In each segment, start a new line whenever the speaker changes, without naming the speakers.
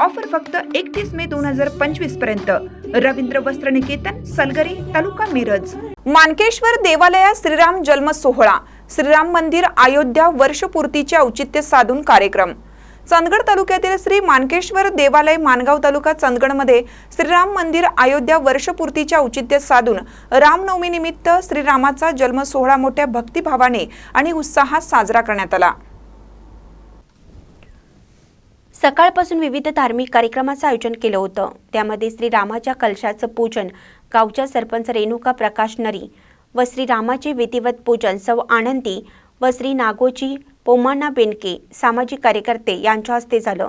Offer फक्त एकतीस मे दोन हजार पंचवीसपर्यंत. रवींद्र वस्त्र निकेतन सलगरी तालुका मिरज. मानकेश्वर देवालयात श्रीराम जन्म सोहळा. श्रीराम मंदिर अयोध्या वर्षपूर्तीचे औचित्य साधून कार्यक्रम. चंदगड तालुक्यातील श्री मानकेश्वर देवालय मानगाव तालुका चंदगडमध्ये श्रीराम मंदिर अयोध्या वर्षपूर्तीच्या औचित्य साधून रामनवमीनिमित्त श्रीरामाचा जन्म सोहळा मोठ्या भक्तिभावाने आणि उत्साहात साजरा करण्यात आला.
सकाळपासून विविध धार्मिक कार्यक्रमाचं आयोजन केलं होतं. त्यामध्ये श्रीरामाच्या कलशाचं पूजन गावच्या सरपंच रेणुका प्रकाश नरी व श्रीरामाचे विधिवत पूजन सौ आनंदी व श्री नागोजी पोमाना बेनके सामाजिक कार्यकर्ते यांच्या हस्ते झालं.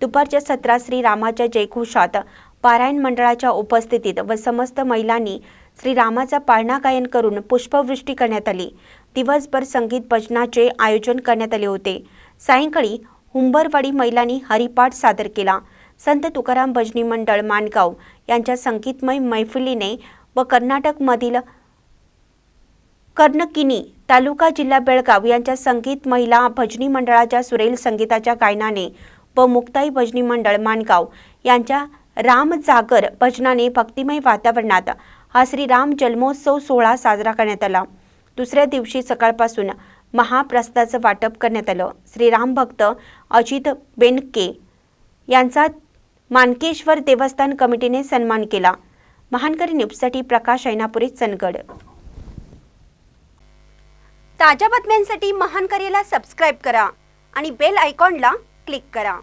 दुपारच्या सत्रात श्रीरामाच्या जयघोषात पारायण मंडळाच्या उपस्थितीत व समस्त महिलांनी श्रीरामाचा पाळणा गायन करून पुष्पवृष्टी करण्यात आली. दिवसभर संगीत भजनाचे आयोजन करण्यात आले होते. सायंकाळी हुंबरवाडी महिलांनी हरिपाठ सादर केला. संत तुकाराम भजनी मंडळ माणगाव यांच्या संगीतमय मैफिलीने व कर्नाटकमधील कर्णकिनी तालुका जिल्हा बेळगाव यांच्या संगीत महिला भजनी मंडळाच्या सुरेल संगीताच्या गायनाने व मुक्ताई भजनी मंडळ माणगाव यांच्या राम जागर भजनाने भक्तिमय वातावरणात हा श्रीराम जन्मोत्सव सोहळा साजरा करण्यात आला. दुसऱ्या दिवशी सकाळपासून महाप्रसादाचं वाटप करण्यात आलं. श्रीराम भक्त अजित बेनके यांचा मानकेश्वर देवस्थान कमिटीने सन्मान केला. महानकरी न्यूजसाठी प्रकाश ऐनापुरी चनगड ताज्या बातम्यांसाठी महानकरीला सबस्क्राईब करा आणि बेल आयकॉनला क्लिक करा.